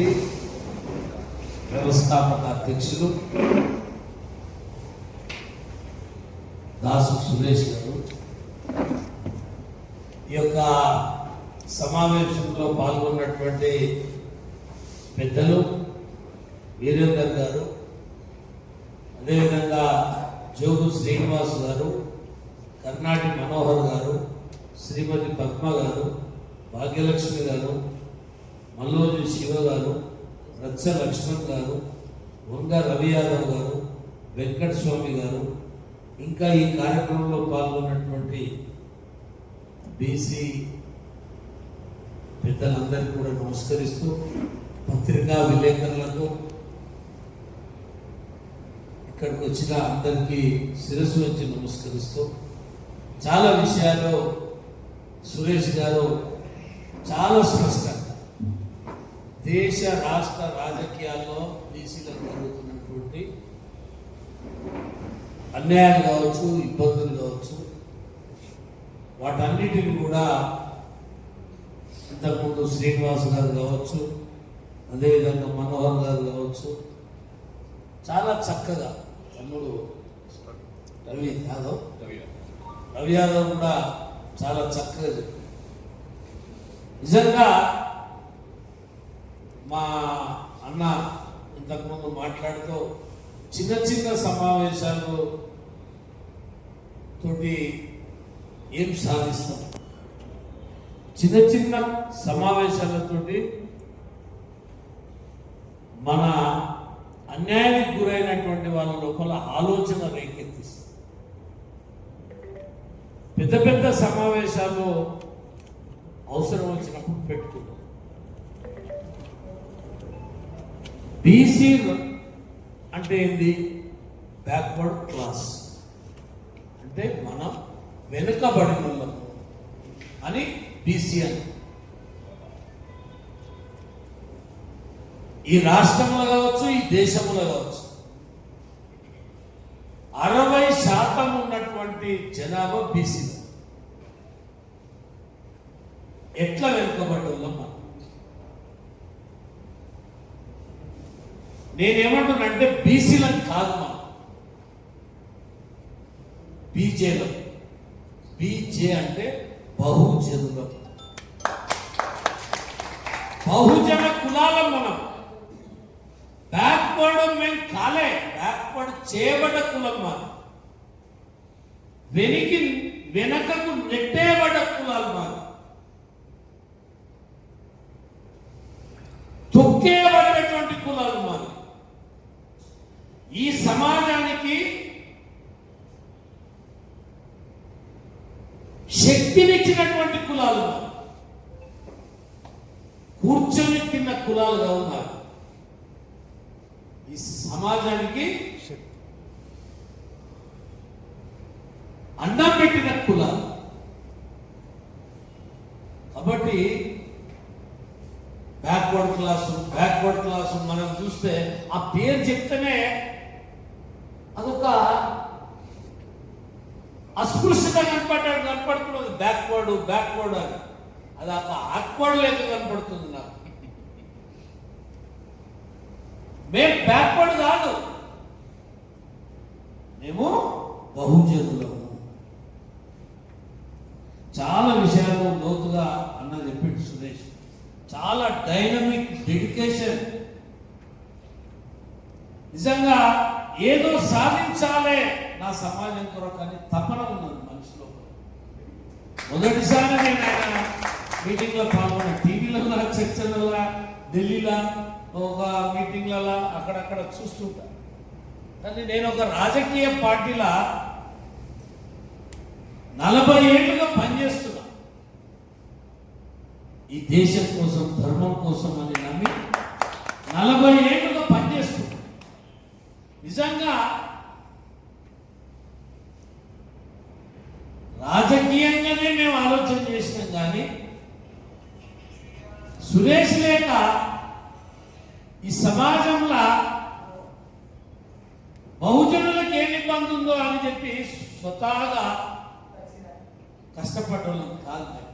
సమితి వ్యవస్థాపక అధ్యక్షులు దాసు సురేష్ గారు ఈ యొక్క సమావేశంలో పాల్గొన్నటువంటి పెద్దలు వీరేందర్ గారు అదేవిధంగా జోగు శ్రీనివాస్ గారు కర్ణాటి మనోహర్ గారు శ్రీమతి పద్మ గారు భాగ్యలక్ష్మి గారు మల్లోజు శివ గారు రత్స లక్ష్మణ్ గారు వంగ రవి యాదవ్ గారు వెంకట స్వామి గారు ఇంకా ఈ కార్యక్రమంలో పాల్గొన్నటువంటి బీసీ పెద్దలందరికీ కూడా నమస్కరిస్తూ పత్రికా విలేకరులకు ఇక్కడికి వచ్చిన అందరికీ శిరస్సు వచ్చి నమస్కరిస్తూ చాలా విషయాలు సురేష్ గారు చాలా స్పష్టంగా దేశ రాష్ట్ర రాజకీయాల్లో బీసీలకు జరుగుతున్నటువంటి అన్యాయాలు కావచ్చు ఇబ్బందులు కావచ్చు వాటన్నిటిని కూడా ఇంతకుముందు శ్రీనివాస్ గారు కావచ్చు అదేవిధంగా మనోహర్ గారు కావచ్చు చాలా చక్కగా తమ్ముడు రవి యాదవ్ రవి యాదవ్ కూడా చాలా చక్కగా. నిజంగా మా అన్న ఇంతకుముందు మాట్లాడుతూ చిన్న చిన్న సమావేశాలు తోటి ఏం సాధిస్తాం? చిన్న చిన్న సమావేశాలతోటి మన అన్యాయానికి గురైనటువంటి వాళ్ళ లోపల ఆలోచన రేకెత్తిస్తుంది. పెద్ద పెద్ద సమావేశాలు అవసరం వచ్చినప్పుడు పెట్టుకుంటాం. బీసీ అంటే ఏంది? బ్యాక్వర్డ్ క్లాస్ అంటే మనం వెనుకబడిన వాళ్ళము అని బీసీ అని. ఈ రాష్ట్రంలో కావచ్చు ఈ దేశంలో కావచ్చు. అరవై శాతం ఉన్నటువంటి జనాభా బీసీ ఎట్లా వెనుకబడి వాళ్ళం మనం నేనేమంటున్నానంటే బీసీలకు కాదు మనం. బీజేలం. బీజే అంటే బహుజనులం. బహుజన కులాలం మనం. బ్యాక్వర్డ్ మేము కాలే. బ్యాక్వర్డ్ చేయబడ్డ కులం మనం. వెనికి వెనకకు నెట్టేబడ్డ కులాలు మనం తొక్కేయబడ్డటువంటి కులాలు మనం ఈ సమాజానికి శక్తినిచ్చినటువంటి కులాలు కూర్చొని తిన్న కులాలుగా ఉన్నారు. ఈ సమాజానికి అన్నం పెట్టిన కులాలు. కాబట్టి బ్యాక్వర్డ్ క్లాసు బ్యాక్వర్డ్ క్లాసు మనం చూస్తే ఆ పేరు చెప్తేనే అదొక అస్పృశ్యత కనపడ్డాడు కనపడుతున్నది. బ్యాక్వర్డ్ బ్యాక్వర్డ్ అని. అది ఒక ఆక్వర్డ్ లేక కనపడుతుంది నాకు. మేము బ్యాక్వర్డ్ కాదు. మేము బహుజనులము చాలా విషయాలు లోతుగా అన్న చెప్పిండు సురేష్. చాలా డైనమిక్ డెడికేషన్ నిజంగా ఏదో సాధించాలే నా సమాజం కొరకు అని తపన ఉన్నది మనిషిలో మొదటిసారి నేను ఆయన మీటింగ్లో పాల్గొన్న టీవీలలో చర్చలలో ఢిల్లీలో ఒక మీటింగ్లలో అక్కడక్కడ చూస్తుంటా. కానీ నేను ఒక రాజకీయ పార్టీలా నలభై ఏళ్ళుగా పనిచేస్తున్నా. ఈ దేశం కోసం ధర్మం కోసం అని నమ్మి నలభై ఏళ్ళు పనిచేస్తున్నా నిజంగా రాజకీయంగానే మేము ఆలోచన చేసినాం కానీ సురేష్ లేక ఈ సమాజంలో బహుజనులకు ఏమి ఇబ్బంది ఉందో అని చెప్పి స్వతహాగా కష్టపడ్డం కాదు.